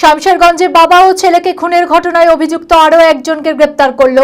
শামশেরগঞ্জে বাবা ও ছেলেকে খুনের ঘটনায় অভিযুক্ত আরও একজনকে গ্রেপ্তার করল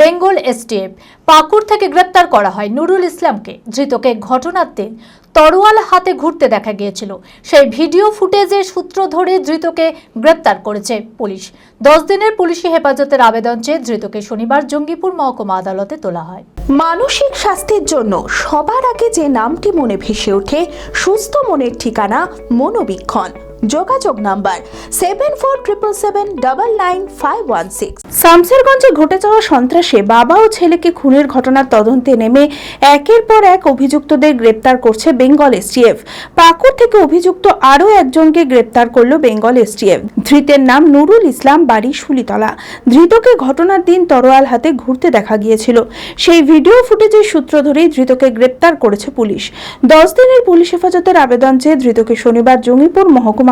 বেঙ্গল এসটিএফ। পাকুড় থেকে গ্রেপ্তার করা হয় নুরুল ইসলামকে, ধৃতকে ঘটনার দিন তরোয়াল হাতে ঘুরতে দেখা গিয়েছিল। সেই ভিডিও ফুটেজের সূত্র ধরে ধৃতকে গ্রেপ্তার করেছে পুলিশ। দশ দিনের পুলিশি হেফাজতের আবেদন চেয়ে ধৃতকে শনিবার জঙ্গিপুর মহকুমা আদালতে তোলা হয়। মানসিক স্বাস্থ্যের জন্য সবার আগে যে নামটি মনে ভেসে ওঠে, সুস্থ মনের ঠিকানা মনোবীক্ষণ। যোগাযোগ number seven four triple seven double nine five one six শামসেরগঞ্জে ঘটে যাওয়া সন্ত্রাসে বাবা ও ছেলেকে খুনের ঘটনার তদন্তে নেমে একের পর এক অভিযুক্তদের গ্রেপ্তার করছে বেঙ্গল এসটিএফ। পাকুড় থেকে অভিযুক্ত আরও একজনকে গ্রেপ্তার করল বেঙ্গল এসটিএফ। ধৃতের নাম নুরুল ইসলাম, বাড়ি শুলিতলা ধৃতকে ঘটনার দিন তরোয়াল হাতে ঘুরতে দেখা গিয়েছিল। সেই ভিডিও ফুটেজের সূত্র ধরেই ধৃতকে গ্রেপ্তার করেছে পুলিশ। দশ দিনের পুলিশ হেফাজতের আবেদন চেয়ে ধৃতকে শনিবার জঙ্গিপুর মহকুমা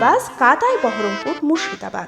কাতায় কাতাই বহরমপুর মুর্শিদাবাদ।